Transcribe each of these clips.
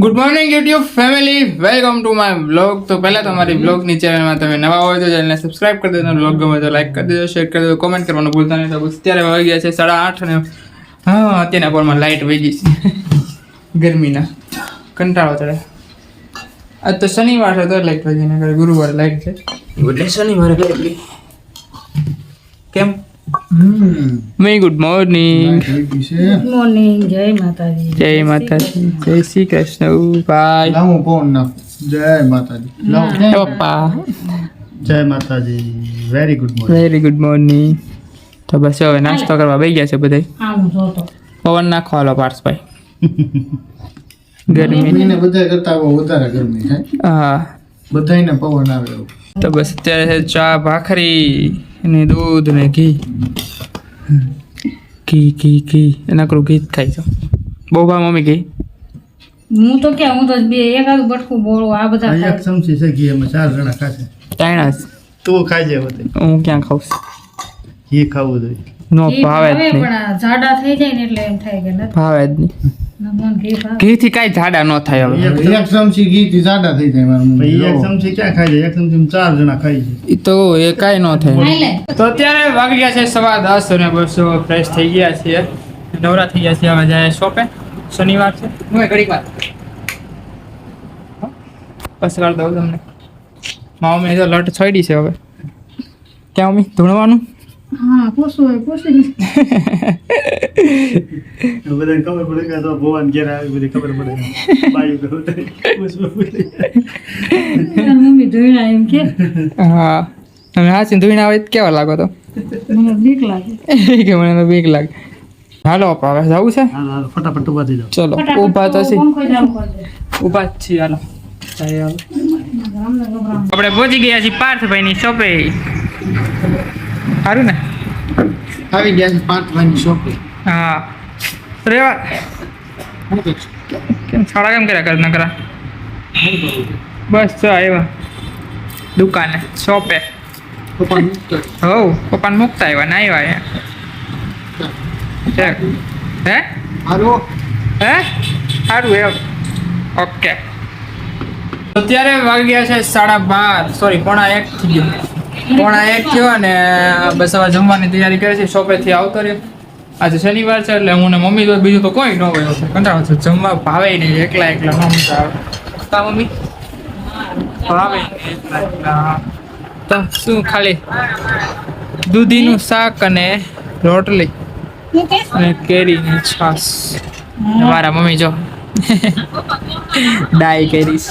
Good morning YouTube family welcome to my blog તો પહેલાં તમારી બ્લોગની ચેનલમાં તમે નવા હોય તો ચેનલને સબસ્ક્રાઇબ કરી દેજો બ્લોગ ગમે તો લાઈક કરી દેજો શેર કરી દેજો કોમેન્ટ કરવાનું ભૂલતા નહીં. તો અત્યારે વાગી ગયા છે સાડા આઠ અને હા અત્યારના પોરમાં લાઇટ વહી ગઈ છે. ગરમીના. કંટાળો ચડે. આજ તો શનિવાર છે તો લાઇટ ગઈ નકર ગુરુવારે લાઇટ છે. એટલે શનિવારે લાઇટ કેમ? મે ગુડ મોર્નિંગ. મોર્નિંગ જય માતાજી. જય માતાજી. જય શ્રી કૃષ્ણ. ભાઈ. લાવું ફોન ના. જય માતાજી. લાવો. પપ્પા. જય Mataji. Very good morning very good morning તો બસ હવે નાસ્તો કરવા બેસી ગયા છે બધા પવન નાખો હાલો પાર્થભાઈ ગરમી ને બધા કરતા વધારે ગરમી થાય હા. બધાયને પવન આવે તો બસ અત્યારે ચા ભાખરી. અને દૂધ ને ઘી. ઘી ઘી ઘી. નકરું ઘી જ ખાઈ જાઉં બહુ ભાવ મમ્મી ઘી? હું તો ક્યાં હું તો બે એક આદુ બટકું બોલું આ બધા એક. ચમચી છે ઘી અમે ચાર જણા ખાશે. તાણા જ? તું ખાજે હોતે હું ક્યાં ખાઉં? ઘી ખાવું જોઈએ. નો ભાવે જ નહીં. પણ જાડા થઈ જાય ને એટલે એમ થાય કે નથી. ભાવે જ નહીં. ઘી થી કઈ જાડા ન થાય હવે. એક ચમચી ઘી થી જાડા થઈ જાય મારું એક ચમચી ક્યાં ખાઈ જાય? એક ચમચી ચાર જણા ખાઈ છે એ તો એ કાંઈ ન થાય. તો અત્યારે વાગી ગયા છે સવા દસ અને બસો ફ્રેશ થઈ ગયા છે નવરા થઈ ગયા છે હવે જાય શોપે. શનિવાર છે. હું ઘડીક વાર બસ કર દઉં તમને. માવો મેં તો લટ છોડી છે હવે. ક્યાં મમ્મી ધૂણવાનું? હા પોસો હોય પૂછી બધાને ખબર પડે કે તો ભગવાન ઘેર આવી બધી ખબર પડે. બાયું કે હોતે. પૂછવું પડે. મમ્મી ધોઈણા એમ કે. હા. તમે હાચી ધોઈને આવે કેવા લાગો તો? મને બીક લાગે. કે મને બીક લાગે. હાલો હવે જવું છે? ફટાફટ ઊભા થઈ જાઓ. ચલો ઊભા તો છે ઊભા કરી જ છીએ હાલો. આપણે પહોંચી ગયા છીએ પાર્થભાઈની શોપે. સારું ને? આવી ગયા છે પાંચ વાગ્યાની શોપે હા. રેવા. કેમ સાડા કેમ કર્યા કર નકરા? બસ જો આવ્યા. દુકાને શોપે. હોવ પપ્પાને મૂકતા આવ્યા ના આવ્યા અહીંયા. હે? હાલો. હે? સારું એમ. ઓકે. અત્યારે વાગી ગયા છે સાડા બાર. સોરી પોણા એક થઈ ગયો. પોણા એક થયો અને બસ હવે જમવાની તૈયારી કરે છે. શોપેથી આવતો રહ્યો. આજે શનિવાર છે એટલે હું ને મમ્મી તો બીજું તો કોઈ ન હોય કંટાળો છે. જમવા ભાવે નહીં. એકલા એકલા મમ્મી આવે. તા મમ્મી? ભાવે એકલા એકલા. તો શું ખાલી? દૂધીનું શાક અને રોટલી. અને કેરીની છાશ. મારા મમ્મી જો. ડાય કેરીસ.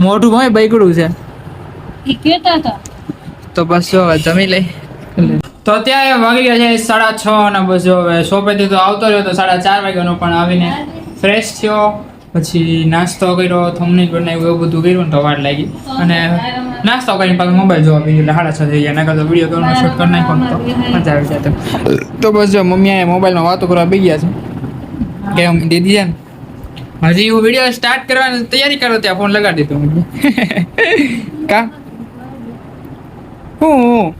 મોઢું હોય બગડું છે. એ હતા તો બસ જો હવે જમી લઈ. તો અત્યારે વાગી ગયા છે સાડા છ અને બસ જો હવે શોપેથી તો આવતો રહ્યો તો સાડા ચાર વાગ્યાનો પણ આવીને ફ્રેશ થયો. પછી નાસ્તો કર્યો થમણી બનાવ્યું, એવું બધું કર્યું ને તો વાર લાગી. અને નાસ્તો કરીને પાછો મોબાઈલ જોવા બીજું એટલે સાડા છ થઈ ગયા. નાખા તો વીડિયો કરવાનો શૂટ કરી નાખો તો મજા આવી જાય તો. બસ જો મમ્મી મોબાઈલમાં વાતો કરવા બી ગયા છે. કે દીદી છે હજી હું વીડિયો સ્ટાર્ટ કરવાની તૈયારી કરો ત્યાં ફોન લગાડી દીધો કા? હું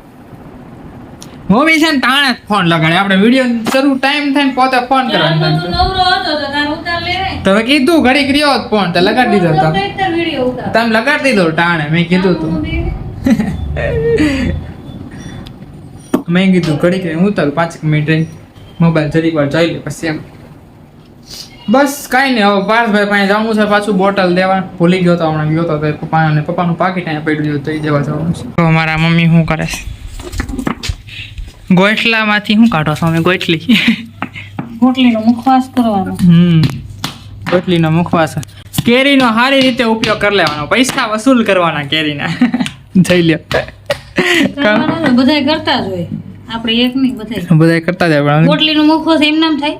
મમ્મી છે ને તાણે ફોન લગાડે. આપણે વીડિયો શરૂ ટાઈમ થાય ને પોતે ફોન કરવાનો નવરો હતો તો તાર ઉતાર લેવાય. તમે કીધું ઘડીક રહ્યો ફોન તો લગાડી દીધો તો. તમે લગાડી દીધો ટાણે મેં કીધું તું. મેં કીધું ઘડીક હું તો પાંચ મિનિટ મોબાઈલ જરીક વાર જોઈ લે પછી એમ. બસ કાંઈ નહીં હવે પાર્થભાઈ પાસે જવાનું છે પાછું બોટલ દેવા. ભૂલી ગયો તો હમણાં ગયો તો તો પપ્પા અને પપ્પાનું પાકીટ અહીંયા પડ્યું તો એ દેવા જવાનું છે. તો મારા મમ્મી શું કરે છે? ગોઠલામાંથી શું કાઢો છો અમે ગોઠલી ગોટલીનો મુખવાસ કરવાનો. હમ ગોઠલીનો મુખવાસ. કેરીનો સારી રીતે ઉપયોગ કરી લેવાનો પૈસા વસૂલ કરવાના કેરીના. જઈ લ્યો. બધા બધાય કરતા જ હોય. આપણે એક નહીં બધા બધા કરતા જાય પણ ગોટલીનો મુખવાસ એમ નામ થાય?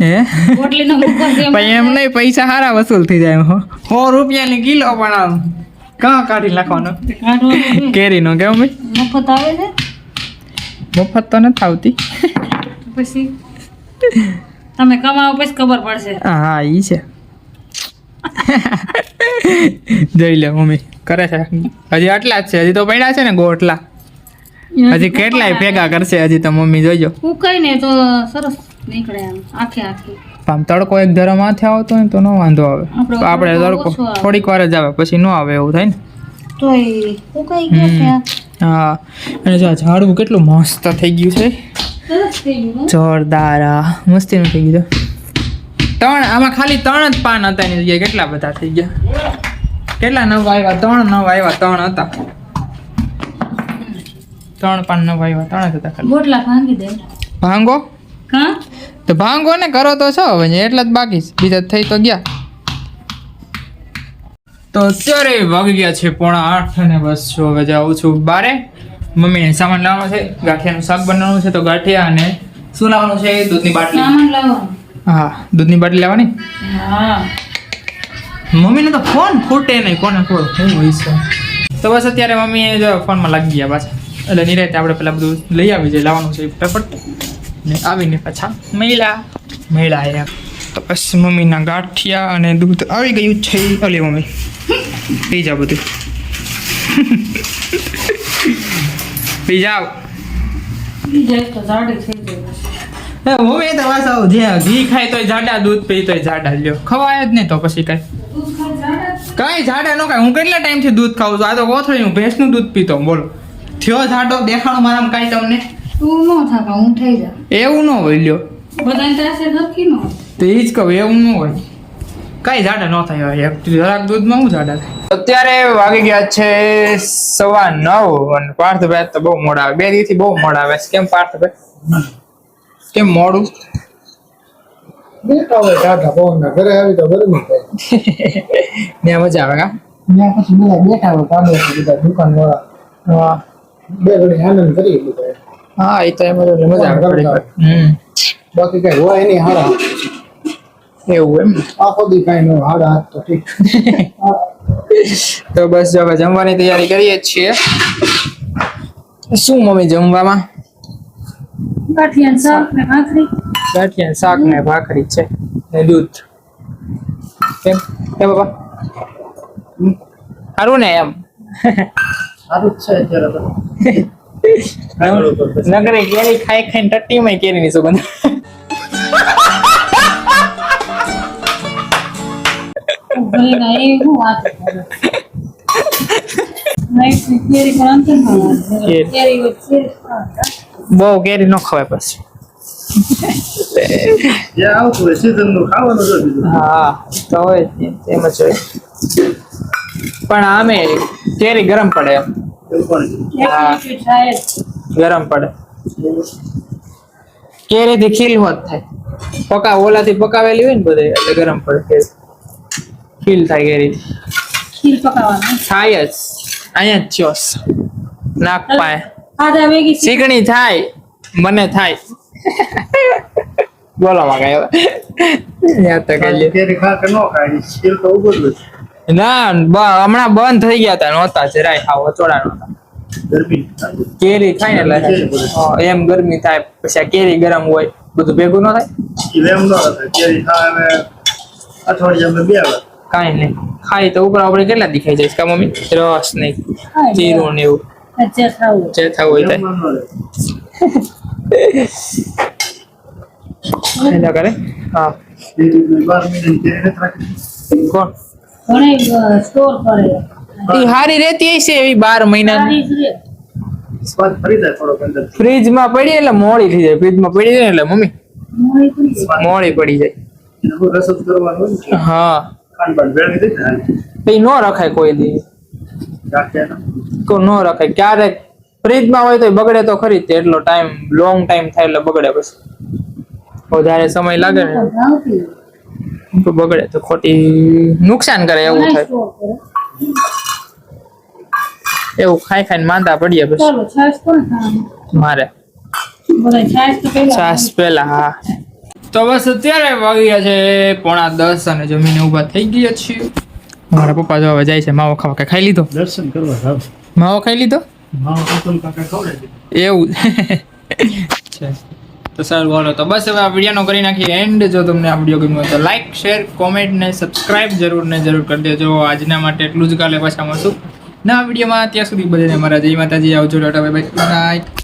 એમ નહીં પૈસા સારા વસૂલ થઈ જાય હો. સો રૂપિયાની કિલો પણ આમ કાં કાઢી નાખવાનો? કેરીનો કેવું ભાઈ? મફત આવે છે? મફત તો નથી આવતી. પછી? તમે કમાવો પછી ખબર પડશે. હા ઈ છે. જોઈ લે મમ્મી કરે છે. હજી આટલા જ છે. હજી તો પડ્યા છે ને ગોટલા. હજી કેટલાય ભેગા કરશે હજી તો મમ્મી જોજો ઉકાઈ ને તો સરસ નીકળે આમ આખે આખી. આમ તડકો એક ધરા માથે આવતો હોય ને તો ન વાંધો આવે. તો આપણે તડકો. થોડીક વાર જ આવે પછી ન આવે એવું થાય ને? ગયો હા. અને જો ઝાડવું કેટલું મસ્ત થઈ ગયું છે. જોરદાર મસ્તીનું થઈ ગયું ત્રણ આમાં ખાલી ત્રણ જ પાન હતા એની જગ્યાએ. કેટલા બધા થઈ ગયા? કેટલા નવ આવ્યા? ત્રણ નવ આવ્યા ત્રણ હતા. ત્રણ પાન નવ આવ્યા ત્રણ જ હતા ખાલી. ભાંગી દે. ભાંગો? કા તો ભાંગો ને કરો તો છો હવે એટલા જ બાકી બીજા થઈ તો ગયા. તો અત્યારે વાગી ગયા છે પોણા આઠ અને બસ છો હવે જાઉં છું બારે. મમ્મીને સામાન લાવવાનો છે ગાંઠિયાનું શાક બનાવવાનું છે તો ગાંઠિયા અને શું લાવવાનું છે દૂધની બાટલી. સામાન લાવવાનું હા દૂધની બાટલી લાવવાની? હા. મમ્મીને તો ફોન ફૂટે નહીં કોને ખબર હું હોય છે. તો બસ અત્યારે મમ્મી ફોનમાં લાગી ગયા પાછા. એટલે નિરાતે આપણે પેલા બધું લઈ આવી જાય લાવવાનું છે ફટાફટ. ને આવીને પાછા મહિલા મહિલા આવ્યા તો બસ મમ્મીના ગાંઠિયા અને દૂધ આવી ગયું છે. અલે મમ્મી. પી જાઓ બધું. પી જાઓ એક તો જાડી પાછા જે ઘી ખાય તોય જાડા દૂધ પી તોય જાડા. લ્યો. ખવાય જ નહીં તો પછી કાંઈ. જાડા? કઈ ઝાડા નો કાંઈ હું કેટલા ટાઈમથી દૂધ ખાઉં છું? આ તો કોથળી હું ભેંસનું દૂધ પીતો બોલો. થયો ઝાડો દેખાણો મારામાં કાંઈ તમને. તું ન થાકા હું થઈ જા. એવું ન હોય લ્યો. બધાને પાસે નક્કી ન હોય. તો એ જ કહું એવું ન હોય. કઈ ઝાડા ન થાય હોય જરાક દૂધમાં હું ઝાડા થાય? અત્યારે વાગી ગયા છે સવા નવ અને પાર્થભાઈ તો બહુ મોડા આવે. બે દિવસથી બહુ મોડા આવે કેમ પાર્થભાઈ? કેમ મોડું? બેટા હોય ટાટા પવનના ઘરે આવી તો થાય. ત્યાં મજા આવે કા? ત્યાં પછી બધા બેઠા હોય કામે બધા દુકાન વાળા બે ઘડી આનંદ કરી બધા હા એ તો એમ જ મજા આવે હમ. બાકી કઈ હોય નહીં હાડા એવું એમ? આખો દી કઈ ન હારા હાથ તો ઠીક. તો બસ જો હવે જમવાની તૈયારી કરીએ જ છીએ. શું મમ્મી જમવામાં? ગાંઠિયા શાક ને ભાખરી. ગાંઠિયા શાક ને ભાખરી છે. ને દૂધ. કેમ? કે બાબા સારું ને એમ? સારું જ છે નગરે કેરી ખાઈ ખાઈ ટટ્ટી માં સુગંધ. કરું. ની ખાવા. બહુ કેરી ન ખવાય પછી. પણ આમે કેરી ગરમ પડે એમ. ગરમ પડે. કેરીથી ખીલ હોત થાય. પકા ઓલાથી પકાવેલી હોય ને બધે એટલે ગરમ પડે કેરી. ખીલ થાય કેરી ખીલ પકાવવાનું. થાય જ. અહીંયા જ ચોસ નાક પાય. ચીકણી થાય. મને થાય. બોલો માં કઈ હવે. યાદ તો કરી લ્યો. કેરી ખા કે ન ખાય ખીલ તો હોય ના બ- હમણાં બંધ થઈ ગયા હતા નહોતા જરાય ખાવ અચોડા નહોતા કેરી થાય ને એટલે એમ ગરમી થાય પછી આ કેરી ગરમ હોય બધું ભેગું ન થાય? એમ ન થાય કેરી ખાય અઠવાડિયામાં બે વાર. કાંઈ નહીં. ખાય તો ઉપર આપણે કેટલા દેખાઈ જાય કા મમ્મી? રસ નહીં ખાય જીરું ને એવું. જે ખાવું જે હોય થાય. કરે? હા. કોણ? ઘણી સ્ટોર કરે. એ હારી રહેતી હશે એવી બાર મહિના સારી જ સ્વાદ ફરી જાય થોડોક અંદર ફ્રીજમાં પડી એટલે મોડી થઈ જાય. ફ્રીજમાં પડી જાય એટલે મમ્મી મોળી પડી જાય. મોડી પડી જાય. એને બહુ રસ જ કરવાનો હા. ને ન રખાય કોઈ દી. ન? રખાય. ક્યારેક ફ્રીજમાં હોય તો બગડે તો ખરી જ એટલો ટાઈમ લોંગ ટાઈમ થાય એટલે બગડે પછી. વધારે સમય લાગે ને. તો બગડે તો ખોટી નુકસાન કરે એવું થાય. એવું ખાઈ ખાઈને માંદા પડીએ ખાવાનું? મારે. તો છાસ પેલા હા. તો બસ અત્યારે વાગ્યા ગયા છે પોણા દસ અને જમીને ઊભા થઈ ગયા છીએ. મારા પપ્પા જો હવે જાય છે માવો ખાવા કે ખાઈ લીધો? દર્શન કરવા માવો ખાઈ લીધો? માવો કાકા ખવડાવી એવું. છે. તો સર બોલો તો બસ હવે આ વિડીયોનો કરી નાખીએ એન્ડ જો તમને આ વીડિયો ગમ્યો તો લાઈક શેર કોમેન્ટ ને સબસ્ક્રાઇબ જરૂર ને જરૂર કરી દેજો. આજના માટે એટલું જ કાલે પાછા મળશું. ના વિડીયોમાં ત્યાં સુધી બધાને મારા જય માતાજી. આવજો, Tata bye bye good night